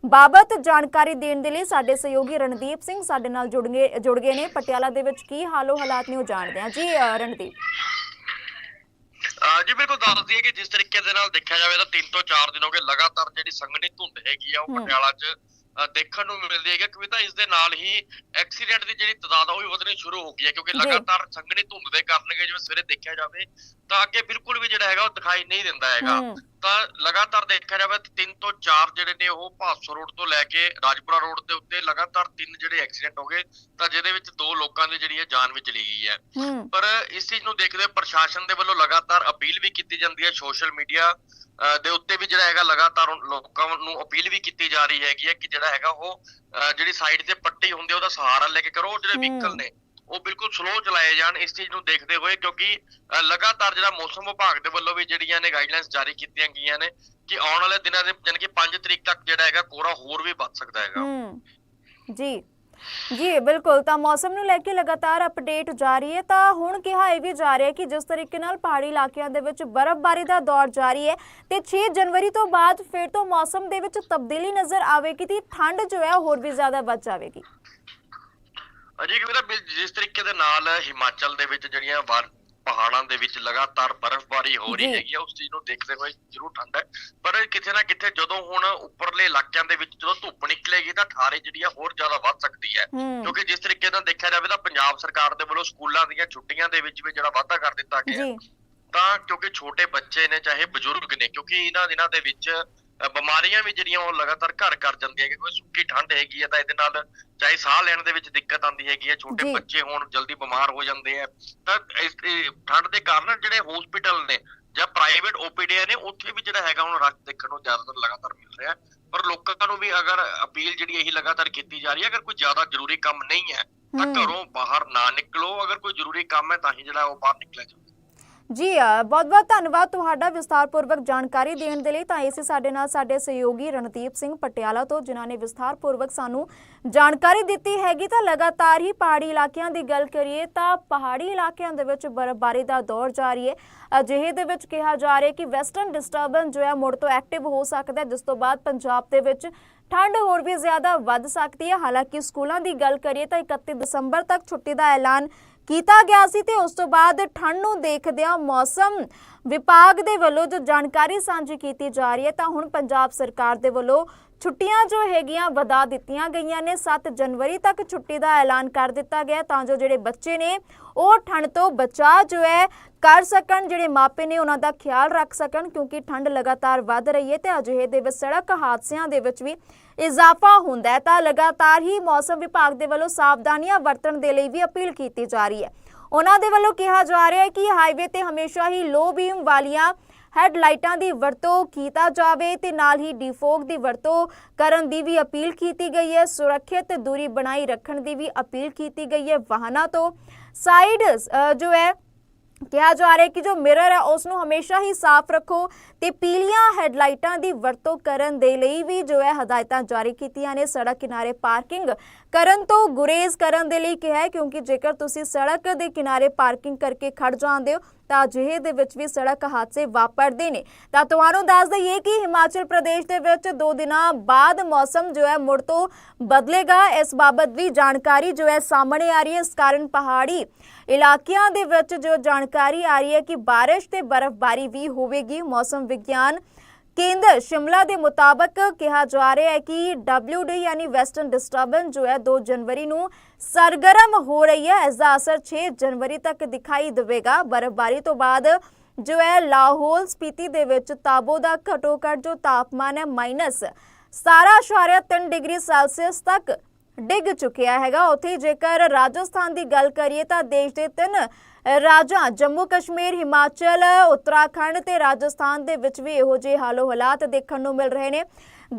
[SPEAKER 1] ਬਾਬਤ ਜਾਣਕਾਰੀ ਦੇਣ ਦੇ ਲਈ ਸਾਡੇ ਸਹਿਯੋਗੀ ਰਣਦੀਪ ਸਿੰਘ ਸਾਡੇ ਨਾਲ ਜੁੜ ਗਏ ਜੁੜ ਗਏ ਨੇ। ਪਟਿਆਲਾ ਦੇ ਵਿੱਚ ਕੀ ਹਾਲੋ ਹਾਲਾਤ ਨੇ ਉਹ ਜਾਣਦੇ ਹਾਂ। ਜੀ ਰਣਦੀਪ।
[SPEAKER 3] ਜੀ ਬਿਲਕੁਲ ਦੱਸ ਦਈਏ ਕਿ ਜਿਸ ਤਰੀਕੇ ਦੇ ਨਾਲ ਦੇਖਿਆ ਜਾਵੇ ਤਾਂ 3 ਤੋਂ 4 ਦਿਨ ਹੋ ਗਏ ਲਗਾਤਾਰ ਜਿਹੜੀ ਸੰਘਣੀ ਧੁੰਦ ਹੈਗੀ ਆ ਉਹ। ਪਟਿਆਲਾ 'ਚ ਦੇਖਣ ਨੂੰ ਮਿਲਦੀ ਹੈਗੀ ਕਿਉਂਕਿ ਤਾਂ ਇਸ ਦੇ ਨਾਲ ਹੀ ਐਕਸੀਡੈਂਟ ਦੀ ਜਿਹੜੀ ਤਦਾਦ ਆ ਉਹ ਵੀ ਵਧਣੀ ਸ਼ੁਰੂ ਹੋ ਗਈ ਹੈ। ਕਿਉਂਕਿ। ਲਗਾਤਾਰ ਸੰਘਣੀ ਧੁੰਦ ਦੇ ਕਾਰਨ ਕਿ ਜਿਵੇਂ ਸਵੇਰੇ ਦੇਖਿਆ ਜਾਵੇ ਤਾਂ ਅੱਗੇ ਬਿਲਕੁਲ ਵੀ ਜਿਹੜਾ ਹੈਗਾ ਉਹ ਦਿਖਾਈ ਨਹੀਂ ਦਿੰਦਾ ਹੈਗਾ। ਤਾਂ ਲਗਾਤਾਰ ਦੇਖਿਆ ਜਾਵੇ ਤਾਂ ਤਿੰਨ ਤੋਂ ਚਾਰ ਜਿਹੜੇ ਨੇ ਉਹ ਭਾਸੋ ਰੋਡ ਤੋਂ ਲੈ ਕੇ ਰਾਜਪੁਰਾ ਰੋਡ ਦੇ ਉੱਤੇ ਲਗਾਤਾਰ ਤਿੰਨ ਜਿਹੜੇ ਐਕਸੀਡੈਂਟ ਹੋ ਗਏ ਤਾਂ ਜਿਹਦੇ ਵਿੱਚ ਦੋ ਲੋਕਾਂ ਦੀ ਜਿਹੜੀ ਹੈ ਜਾਨ ਵੀ ਚਲੀ ਗਈ ਹੈ ਪਰ ਇਸ ਚੀਜ਼ ਨੂੰ ਦੇਖਦੇ ਹੋਏ ਪ੍ਰਸ਼ਾਸਨ ਦੇ ਵੱਲੋਂ ਲਗਾਤਾਰ ਅਪੀਲ ਵੀ ਕੀਤੀ ਜਾਂਦੀ ਹੈ ਸੋਸ਼ਲ ਮੀਡੀਆ ਦੇ ਉੱਤੇ ਵੀ ਜਿਹੜਾ ਹੈਗਾ ਲਗਾਤਾਰ ਲੋਕਾਂ ਨੂੰ ਅਪੀਲ ਵੀ ਕੀਤੀ ਜਾ ਰਹੀ ਹੈਗੀ ਹੈ ਕਿ ਜਿਹੜਾ ਹੈਗਾ ਉਹ ਜਿਹੜੀ ਸਾਈਡ ਤੇ ਪੱਟੀ ਹੁੰਦੀ ਹੈ ਉਹਦਾ ਸਹਾਰਾ ਲੈ ਕੇ ਕਰੋ ਜਿਹੜੇ। ਵਹੀਕਲ ਨੇ ਉਹ ਬਿਲਕੁਲ ਸਲੋ ਚਲਾਏ ਜਾਣ ਇਸ ਚੀਜ਼ ਨੂੰ ਦੇਖਦੇ ਹੋਏ ਕਿਉਂਕਿ ਲਗਾਤਾਰ ਜਿਹੜਾ ਮੌਸਮ ਵਿਭਾਗ ਦੇ ਵੱਲੋਂ ਵੀ ਜਿਹੜੀਆਂ ਨੇ ਗਾਈਡਲਾਈਨਸ ਜਾਰੀ ਕੀਤੀਆਂ ਗਈਆਂ ਨੇ ਕਿ ਆਉਣ ਵਾਲੇ ਦਿਨਾਂ ਦੇ ਜਾਣੀ ਕਿ 5 ਤਰੀਕ ਤੱਕ ਜਿਹੜਾ ਹੈਗਾ ਕੋਰਾ ਹੋਰ ਵੀ ਵੱਧ ਸਕਦਾ ਹੈਗਾ।
[SPEAKER 1] ਜੀ। ਜੀ, ਬਿਲਕੁਲ। ਤਾਂ ਮੌਸਮ ਨੂੰ ਲੈ ਕੇ ਲਗਾਤਾਰ ਅਪਡੇਟ ਜਾਰੀ ਹੈ। ਤਾਂ ਹੁਣ ਕਿਹਾ ਇਹ ਵੀ ਜਾ ਰਿਹਾ ਕਿ ਜਿਸ ਤਰੀਕੇ ਨਾਲ ਪਹਾੜੀ ਇਲਾਕਿਆਂ ਦੇ ਵਿੱਚ ਬਰਫ਼ਬਾਰੀ ਦਾ ਦੌਰ ਜਾਰੀ ਹੈ ਤੇ 6 ਜਨਵਰੀ ਤੋਂ ਬਾਅਦ ਫਿਰ ਤੋਂ ਮੌਸਮ ਦੇ ਵਿੱਚ ਤਬਦੀਲੀ ਨਜ਼ਰ ਆਵੇਗੀ ਤੇ ਠੰਡ ਜੋ ਹੈ ਹੋਰ ਵੀ ਜ਼ਿਆਦਾ ਵੱਧ ਜਾਵੇਗੀ।
[SPEAKER 3] ਅਜੇ ਕਿ ਵੀਰਾ ਬਿਲ- ਜਿਸ ਤਰੀਕੇ ਦੇ ਨਾਲ ਹਿਮਾਚਲ ਦੇ ਵਿੱਚ ਜਿਹੜੀਆਂ ਪਹਾੜਾਂ ਦੇ ਵਿੱਚ ਲਗਾਤਾਰ ਬਰਫ਼ਬਾਰੀ ਹੋ ਰਹੀ। ਹੈਗੀ ਆ ਉਸ ਚੀਜ਼ ਨੂੰ ਦੇਖਦੇ ਹੋਏ ਜ਼ਰੂਰ ਠੰਡ ਹੈ। ਪਰ ਕਿਤੇ ਨਾ ਕਿਤੇ ਜਦੋਂ ਹੁਣ ਉੱਪਰਲੇ ਇਲਾਕਿਆਂ ਦੇ ਵਿੱਚ ਜਦੋਂ ਧੁੱਪ ਨਿਕਲੇਗੀ ਤਾਂ ਠਾਰੇ ਜਿਹੜੀ ਆ ਹੋਰ ਜ਼ਿਆਦਾ ਵੱਧ ਸਕਦੀ ਹੈ। ਕਿਉਂਕਿ ਜਿਸ ਤਰੀਕੇ ਨਾਲ ਦੇਖਿਆ ਜਾਵੇ ਤਾਂ ਪੰਜਾਬ ਸਰਕਾਰ ਦੇ ਵੱਲੋਂ ਸਕੂਲਾਂ ਦੀਆਂ ਛੁੱਟੀਆਂ ਦੇ ਵਿੱਚ ਵੀ ਜਿਹੜਾ ਵਾਅਦਾ ਕਰ ਦਿੱਤਾ ਗਿਆ। ਤਾਂ ਕਿਉਂਕਿ ਛੋਟੇ ਬੱਚੇ ਨੇ ਚਾਹੇ ਬਜ਼ੁਰਗ ਨੇ ਕਿਉਂਕਿ ਇਹਨਾਂ ਦਿਨਾਂ ਦੇ ਵਿੱਚ ਬਿਮਾਰੀਆਂ ਵੀ ਜਿਹੜੀਆਂ ਉਹ ਲਗਾਤਾਰ ਘਰ ਕਰ ਜਾਂਦੀਆਂ ਕਿ ਕੋਈ ਸੁੱਕੀ ਠੰਡ ਹੈਗੀ ਹੈ ਤਾਂ ਇਹਦੇ ਨਾਲ ਚਾਹੇ ਸਾਹ ਲੈਣ ਦੇ ਵਿੱਚ ਦਿੱਕਤ ਆਉਂਦੀ ਹੈਗੀ ਹੈ। ਛੋਟੇ ਬੱਚੇ ਹੋਣ ਜਲਦੀ ਬਿਮਾਰ ਹੋ ਜਾਂਦੇ ਆ ਤਾਂ ਇਸ ਠੰਡ ਦੇ ਕਾਰਨ ਜਿਹੜੇ ਹਸਪੀਟਲ ਨੇ ਜਾਂ ਪ੍ਰਾਈਵੇਟ ਓਪੀਡੀ ਨੇ ਉੱਥੇ ਵੀ ਜਿਹੜਾ ਹੈਗਾ ਹੁਣ ਰਸ਼ ਦੇਖਣ ਨੂੰ ਜ਼ਿਆਦਾਤਰ ਲਗਾਤਾਰ ਮਿਲ ਰਿਹਾ। ਪਰ ਲੋਕਾਂ ਨੂੰ ਵੀ ਅਗਰ ਅਪੀਲ ਜਿਹੜੀ ਇਹੀ ਲਗਾਤਾਰ ਕੀਤੀ ਜਾ ਰਹੀ ਹੈ ਅਗਰ ਕੋਈ ਜ਼ਿਆਦਾ ਜ਼ਰੂਰੀ ਕੰਮ ਨਹੀਂ ਹੈ ਤਾਂ। ਘਰੋਂ ਬਾਹਰ ਨਾ ਨਿਕਲੋ ਅਗਰ ਕੋਈ ਜ਼ਰੂਰੀ ਕੰਮ ਹੈ ਤਾਂ ਹੀ ਜਿਹੜਾ ਉਹ ਬਾਹਰ ਨਿਕਲਿਆ ਜਾਵੇ
[SPEAKER 1] ਜੀ ਬਹੁਤ ਬਹੁਤ ਧੰਨਵਾਦ ਤੁਹਾਡਾ ਵਿਸਥਾਰਪੂਰਵਕ ਜਾਣਕਾਰੀ ਦੇਣ ਦੇ ਲਈ। ਤਾਂ ਇਸੇ ਸਾਡੇ ਨਾਲ ਸਾਡੇ ਸਹਿਯੋਗੀ ਰਣਦੀਪ ਸਿੰਘ ਪਟਿਆਲਾ ਤੋਂ, ਜਿਨ੍ਹਾਂ ਨੇ ਵਿਸਥਾਰਪੂਰਵਕ ਸਾਨੂੰ ਜਾਣਕਾਰੀ ਦਿੱਤੀ ਹੈਗੀ। ਤਾਂ ਲਗਾਤਾਰ ਹੀ ਪਹਾੜੀ ਇਲਾਕਿਆਂ ਦੀ ਗੱਲ ਕਰੀਏ ਤਾਂ ਪਹਾੜੀ ਇਲਾਕਿਆਂ ਦੇ ਵਿੱਚ ਬਰਫ਼ਬਾਰੀ ਦਾ ਦੌਰ ਜਾਰੀ ਹੈ। ਅਜਿਹੇ ਦੇ ਵਿੱਚ ਕਿਹਾ ਜਾ ਰਿਹਾ ਕਿ ਵੈਸਟਰਨ ਡਿਸਟਰਬੈਂਸ ਜੋ ਹੈ ਮੁੜ ਤੋਂ ਐਕਟਿਵ ਹੋ ਸਕਦਾ ਹੈ, ਜਿਸ ਤੋਂ ਬਾਅਦ ਪੰਜਾਬ ਦੇ ਵਿੱਚ ਠੰਡ ਹੋਰ ਵੀ ਜ਼ਿਆਦਾ ਵੱਧ ਸਕਦੀ ਹੈ। ਹਾਲਾਂਕਿ ਸਕੂਲਾਂ ਦੀ ਗੱਲ ਕਰੀਏ ਤਾਂ 31 ਦਸੰਬਰ ਤੱਕ ਛੁੱਟੀ ਦਾ ਐਲਾਨ ਕੀਤਾ ਗਿਆ ਸੀ ਤੇ ਉਸ ਤੋਂ ਬਾਅਦ ਠੰਡ ਨੂੰ ਦੇਖਦਿਆਂ ਮੌਸਮ ਵਿਭਾਗ ਦੇ ਵੱਲੋਂ ਜੋ ਜਾਣਕਾਰੀ ਸਾਂਝੀ ਕੀਤੀ ਜਾ ਰਹੀ ਹੈ, ਤਾਂ ਹੁਣ ਪੰਜਾਬ ਸਰਕਾਰ ਦੇ ਵੱਲੋਂ ਛੁੱਟੀਆਂ ਜੋ ਹੈਗੀਆਂ ਵਧਾ ਦਿੱਤੀਆਂ ਗਈਆਂ ਨੇ। 7 ਜਨਵਰੀ ਤੱਕ ਛੁੱਟੀ ਦਾ ਐਲਾਨ ਕਰ ਦਿੱਤਾ ਗਿਆ, ਤਾਂ ਜੋ ਜਿਹੜੇ ਬੱਚੇ ਨੇ, ਉਹ ਠੰਡ ਤੋਂ ਬਚਾਅ ਜੋ ਹੈ, ਕਰ ਸਕਣ। ਜਿਹੜੇ ਮਾਪੇ ਨੇ, ਉਹਨਾਂ ਦਾ ਖਿਆਲ ਰੱਖ ਸਕਣ, ਕਿਉਂਕਿ ਠੰਡ ਲਗਾਤਾਰ ਵੱਧ ਰਹੀ ਹੈ ਤੇ ਅਜਿਹੇ ਦੇ ਵਿੱਚ ਸੜਕ ਹਾਦਸਿਆਂ ਦੇ ਵਿੱਚ ਵੀ ਇਜ਼ਾਫਾ ਹੁੰਦਾ ਹੈ, ਤਾਂ ਲਗਾਤਾਰ ਹੀ ਮੌਸਮ ਵਿਭਾਗ ਦੇ ਵੱਲੋਂ ਸਾਵਧਾਨੀਆਂ ਵਰਤਣ ਦੇ ਲਈ ਵੀ ਅਪੀਲ ਕੀਤੀ ਜਾ ਰਹੀ ਹੈ। ਉਹਨਾਂ ਦੇ ਵੱਲੋਂ ਕਿਹਾ ਜਾ ਰਿਹਾ ਹੈ ਕਿ ਹਾਈਵੇ ਤੇ ਹਮੇਸ਼ਾ ਹੀ ਲੋ ਬੀਮ ਵਾਲੀਆਂ ਹੈਡਲਾਈਟਾਂ ਦੀ ਵਰਤੋਂ ਕੀਤਾ ਜਾਵੇ ਤੇ ਨਾਲ ਹੀ ਡੀਫੋਗ ਦੀ ਵਰਤੋਂ ਕਰਨ ਦੀ ਵੀ ਅਪੀਲ ਕੀਤੀ ਗਈ ਹੈ। ਸੁਰੱਖਿਅਤ ਦੂਰੀ ਬਣਾਈ ਰੱਖਣ ਦੀ ਵੀ ਅਪੀਲ ਕੀਤੀ ਗਈ ਹੈ। ਵਾਹਨਾਂ ਤੋਂ ਸਾਈਡ ਜੋ ਹੈ ਕਿਹਾ ਜਾ ਰਿਹਾ ਕਿ ਜੋ ਮਿਰਰ ਹੈ ਉਸ ਨੂੰ ਹਮੇਸ਼ਾ ਹੀ ਸਾਫ਼ ਰੱਖੋ ਤੇ ਪੀਲੀਆਂ ਹੈਡਲਾਈਟਾਂ ਦੀ ਵਰਤੋਂ ਕਰਨ ਦੇ ਲਈ ਵੀ ਜੋ ਹੈ ਹਦਾਇਤਾਂ ਜਾਰੀ ਕੀਤੀਆਂ ਨੇ। ਸੜਕ ਕਿਨਾਰੇ ਪਾਰਕਿੰਗ ਕਰਨ ਤੋਂ ਗੁਰੇਜ਼ ਕਰਨ ਦੇ ਲਈ ਕਿਹਾ ਹੈ, ਕਿਉਂਕਿ ਜੇਕਰ ਤੁਸੀਂ ਸੜਕ ਦੇ ਕਿਨਾਰੇ ਪਾਰਕਿੰਗ ਕਰਕੇ ਖੜ ਜਾਂਦੇ ਹੋ, ਤਾਂ ਅਜਿਹੇ ਦੇ ਵਿੱਚ ਵੀ ਸੜਕ ਹਾਦਸੇ ਵਾਪਰਦੇ ਨੇ। ਤਾਂ ਤੁਹਾਨੂੰ ਦੱਸ ਦਈਏ ਕਿ ਹਿਮਾਚਲ ਪ੍ਰਦੇਸ਼ ਦੇ ਵਿੱਚ ਦੋ ਦਿਨਾਂ ਬਾਅਦ ਮੌਸਮ ਜੋ ਹੈ ਮੁੜ ਤੋਂ ਬਦਲੇਗਾ। ਇਸ ਬਾਬਤ ਵੀ ਜਾਣਕਾਰੀ ਜੋ ਹੈ ਸਾਹਮਣੇ ਆ ਰਹੀ ਹੈ। ਇਸ ਕਾਰਨ ਪਹਾੜੀ ਇਲਾਕਿਆਂ ਦੇ ਵਿੱਚ ਜੋ ਜਾਣਕਾਰੀ ਆ ਰਹੀ ਹੈ ਕਿ ਬਾਰਿਸ਼ ਤੇ ਬਰਫ਼ਬਾਰੀ ਵੀ ਹੋਵੇਗੀ। ਮੌਸਮ ਵਿਗਿਆਨ ਕੇਂਦਰ ਸ਼ਿਮਲਾ ਦੇ ਮੁਤਾਬਕ ਕਿਹਾ ਜਾ ਰਿਹਾ ਹੈ ਕਿ WD ਯਾਨੀ ਵੈਸਟਰਨ ਡਿਸਟਰਬੈਂਸ ਜੋ ਹੈ 2 ਜਨਵਰੀ ਨੂੰ ਸਰਗਰਮ ਹੋ ਰਹੀ ਹੈ। ਇਸ ਦਾ ਅਸਰ 6 ਜਨਵਰੀ ਤੱਕ ਦਿਖਾਈ ਦੇਵੇਗਾ। ਬਰਫ਼ਬਾਰੀ ਤੋਂ ਬਾਅਦ ਜੋ ਹੈ, ਲਾਹੌਲ ਸਪੀਤੀ ਦੇ ਵਿੱਚ ਤਾਬੋ ਦਾ ਘਟੋ ਘੱਟ ਜੋ ਤਾਪਮਾਨ ਹੈ, ਮਾਈਨਸ 17.3 ਡਿਗਰੀ ਸੈਲਸੀਅਸ ਤੱਕ ਡਿੱਗ ਚੁੱਕਿਆ ਹੈਗਾ। ਉੱਥੇ ਜੇਕਰ ਰਾਜਸਥਾਨ ਦੀ ਗੱਲ ਕਰੀਏ ਤਾਂ ਦੇਸ਼ ਦੇ ਤਿੰਨ ਰਾਜਾਂ, ਜੰਮੂ ਕਸ਼ਮੀਰ, ਹਿਮਾਚਲ, ਉੱਤਰਾਖੰਡ ਤੇ ਰਾਜਸਥਾਨ ਦੇ ਵਿੱਚ ਵੀ ਇਹੋ ਜਿਹੇ ਹਾਲੋ ਹਾਲਾਤ ਦੇਖਣ ਨੂੰ ਮਿਲ ਰਹੇ ਨੇ।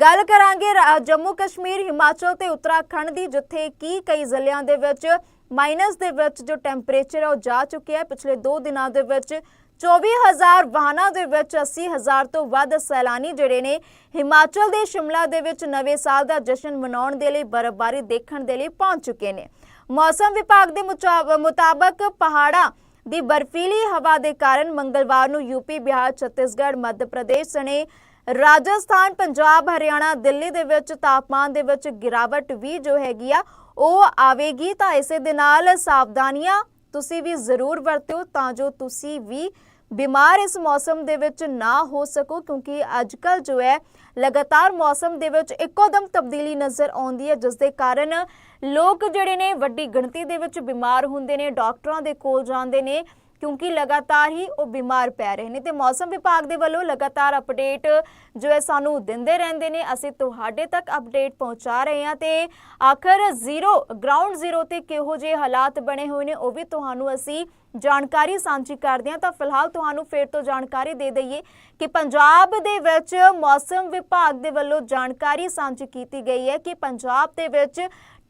[SPEAKER 1] ਗੱਲ ਕਰਾਂਗੇ ਰਾ- ਜੰਮੂ ਕਸ਼ਮੀਰ, ਹਿਮਾਚਲ ਤੇ ਉੱਤਰਾਖੰਡ ਦੀ, ਜਿੱਥੇ ਕੀ ਕਈ ਜ਼ਿਲ੍ਹਿਆਂ ਦੇ ਵਿੱਚ ਮਾਈਨਸ ਦੇ ਵਿੱਚ ਜੋ ਟੈਂਪਰੇਚਰ ਹੈ ਉਹ ਜਾ ਚੁੱਕਿਆ ਹੈ। ਪਿਛਲੇ 2 ਦਿਨਾਂ ਦੇ ਵਿੱਚ 24000 ਵਾਹਨਾਂ ਦੇ ਵਿੱਚ 80000 ਤੋਂ ਵੱਧ ਸੈਲਾਨੀ ਜਿਹੜੇ ਨੇ ਹਿਮਾਚਲ ਦੇ ਸ਼ਿਮਲਾ ਦੇ ਵਿੱਚ ਨਵੇਂ ਸਾਲ ਦਾ ਜਸ਼ਨ ਮਨਾਉਣ ਦੇ ਲਈ ਬਰਫ਼ਬਾਰੀ ਦੇਖਣ ਦੇ ਲਈ ਪਹੁੰਚ ਚੁੱਕੇ ਨੇ। ਮੌਸਮ ਵਿਭਾਗ ਦੇ ਮੁਤਾਬਕ ਪਹਾੜਾਂ ਦੀ ਬਰਫੀਲੀ ਹਵਾ ਦੇ ਕਾਰਨ ਮੰਗਲਵਾਰ ਨੂੰ ਯੂਪੀ ਬਿਹਾਰ, ਛੱਤੀਸਗੜ੍ਹ, ਮੱਧ ਪ੍ਰਦੇਸ਼ ਸਣੇ ਰਾਜਸਥਾਨ, ਪੰਜਾਬ, ਹਰਿਆਣਾ, ਦਿੱਲੀ ਦੇ ਵਿੱਚ ਤਾਪਮਾਨ ਦੇ ਵਿੱਚ ਗਿਰਾਵਟ ਵੀ ਜੋ ਹੈਗੀ ਆ, ਉਹ ਆਵੇਗੀ। ਤਾਂ ਇਸੇ ਦੇ ਨਾਲ ਸਾਵਧਾਨੀਆਂ ਤੁਸੀਂ ਵੀ ਜ਼ਰੂਰ ਵਰਤਿਓ ਤਾਂ ਜੋ ਤੁਸੀਂ ਵੀ ਬਿਮਾਰ ਇਸ ਮੌਸਮ ਦੇ ਵਿੱਚ ਨਾ ਹੋ ਸਕੋ, ਕਿਉਂਕਿ ਅੱਜ ਅੱਜਕੱਲ ਜੋ ਹੈ, ਲਗਾਤਾਰ ਮੌਸਮ ਦੇ ਵਿੱਚ ਇੱਕੋਦਮ ਤਬਦੀਲੀ ਨਜ਼ਰ ਆਉਂਦੀ ਹੈ ਜਿਸ ਦੇ ਕਾਰਨ ਲੋਕ ਜਿਹੜੇ ਨੇ ਵੱਡੀ ਗਿਣਤੀ ਦੇ ਵਿੱਚ ਬਿਮਾਰ ਹੁੰਦੇ ਨੇ, ਡਾਕਟਰਾਂ ਦੇ ਕੋਲ ਜਾਂਦੇ ਨੇ ਕਿਉਂਕਿ ਲਗਾਤਾਰ ਹੀ ਉਹ ਬਿਮਾਰ ਪੈ ਰਹੇ ਨੇ ਤੇ ਮੌਸਮ ਵਿਭਾਗ ਦੇ ਵੱਲੋਂ ਲਗਾਤਾਰ ਅਪਡੇਟ ਜੋ ਹੈ ਸਾਨੂੰ ਦਿੰਦੇ ਰਹਿੰਦੇ ਨੇ। ਅਸੀਂ ਤੁਹਾਡੇ ਤੱਕ ਅਪਡੇਟ ਪਹੁੰਚਾ ਰਹੇ ਹਾਂ ਤੇ ਆਖਰ ਜ਼ੀਰੋ ਗਰਾਊਂਡ ਜ਼ੀਰੋ ਤੇ ਕਿਹੋ ਜਿਹੇ ਹਾਲਾਤ ਬਣੇ ਹੋਏ ਨੇ ਉਹ ਵੀ ਤੁਹਾਨੂੰ ਅਸੀਂ ਜਾਣਕਾਰੀ ਸਾਂਝੀ ਕਰਦੇ ਹਾਂ। ਤਾਂ ਫਿਲਹਾਲ ਤੁਹਾਨੂੰ ਫੇਰ ਤੋਂ ਜਾਣਕਾਰੀ ਦੇ ਦਈਏ ਕਿ ਪੰਜਾਬ ਦੇ ਵਿੱਚ ਮੌਸਮ ਵਿਭਾਗ ਦੇ ਵੱਲੋਂ ਜਾਣਕਾਰੀ ਸਾਂਝੀ ਕੀਤੀ ਗਈ ਹੈ ਕਿ ਪੰਜਾਬ ਦੇ ਵਿੱਚ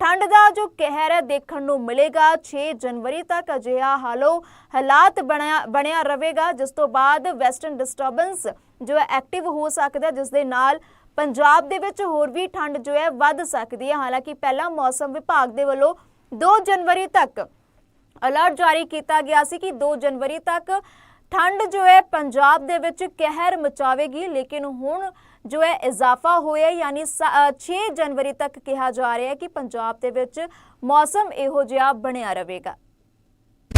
[SPEAKER 1] ਠੰਡ ਦਾ ਜੋ ਕਹਿਰ ਹੈ ਦੇਖਣ ਨੂੰ ਮਿਲੇਗਾ 6 ਜਨਵਰੀ ਤੱਕ ਅਜਿਹਾ ਹਾਲੋ ਹਾਲਾਤ ਬਣਿਆ ਰਹੇਗਾ, ਜਿਸ ਤੋਂ ਬਾਅਦ ਵੈਸਟਰਨ ਡਿਸਟਰਬੈਂਸ ਜੋ ਹੈ ਐਕਟਿਵ ਹੋ ਸਕਦਾ ਜਿਸ ਦੇ ਨਾਲ ਪੰਜਾਬ ਦੇ ਵਿੱਚ ਹੋਰ ਵੀ ਠੰਡ ਜੋ ਹੈ ਵੱਧ ਸਕਦੀ ਹੈ। ਹਾਲਾਂਕਿ ਪਹਿਲਾਂ ਮੌਸਮ ਵਿਭਾਗ ਦੇ ਵੱਲੋਂ 2 ਜਨਵਰੀ ਤੱਕ ਅਲਰਟ ਜਾਰੀ ਕੀਤਾ ਗਿਆ ਸੀ ਕਿ 2 ਜਨਵਰੀ ਤੱਕ ਠੰਡ ਜੋ ਹੈ ਪੰਜਾਬ ਦੇ ਵਿੱਚ ਕਹਿਰ ਮਚਾਵੇਗੀ, ਲੇਕਿਨ ਹੁਣ ਜੋ ਹੈ ਇਜ਼ਾਫਾ ਹੋਇਆ ਯਾਨੀ 6 ਜਨਵਰੀ ਤੱਕ ਕਿਹਾ ਜਾ ਰਿਹਾ ਹੈ ਕਿ ਪੰਜਾਬ ਦੇ ਵਿੱਚ ਮੌਸਮ ਇਹੋ ਜਿਹਾ ਬਣਿਆ ਰਹੇਗਾ।